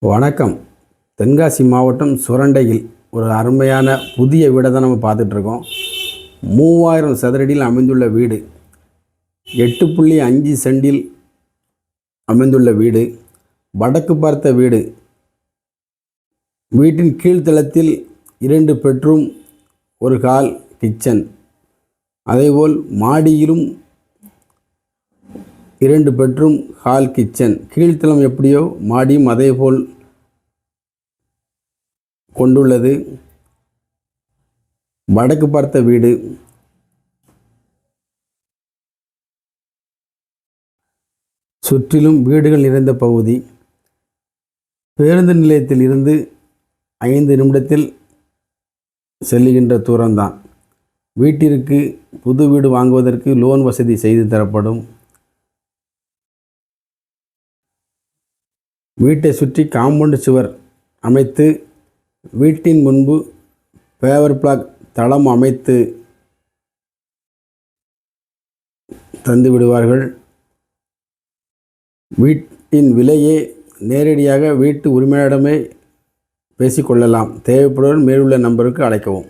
வணக்கம். தென்காசி மாவட்டம் சுரண்டையில் ஒரு அருமையான புதிய வீடை தான் நம்ம பார்த்துட்ருக்கோம். மூவாயிரம் சதுரடியில் அமைந்துள்ள வீடு. எட்டு புள்ளி அஞ்சு செண்டில் அமைந்துள்ள வீடு. வடக்கு பார்த்த வீடு. வீட்டின் கீழ்த்தளத்தில் இரண்டு பெட்ரூம் ஒரு ஹால் கிச்சன். அதேபோல் மாடியிலும் இரண்டு பெட்ரூம் ஹால் கிச்சன் கீழ்த்தளம் எப்படியோ மாடியும் அதேபோல் கொண்டுள்ளது. வடக்கு பார்த்த வீடு. சுற்றிலும் வீடுகள் நிறைந்த பகுதி. பேருந்து நிலையத்தில் இருந்து ஐந்து நிமிடத்தில் செல்லுகின்ற தூரம்தான். வீட்டிற்கு புது வீடு வாங்குவதற்கு லோன் வசதி செய்து தரப்படும். வீட்டை சுற்றி காம்பவுண்டு சுவர் அமைத்து வீட்டின் முன்பு பேவர் பிளாக் தளம் அமைத்து தந்து விடுவார்கள். வீட்டின் விலையே நேரடியாக வீட்டு உரிமையிடமே பேசிக்கொள்ளலாம் தேவைப்படுவன் மேலுள்ள நம்பருக்கு அழைக்கவும்.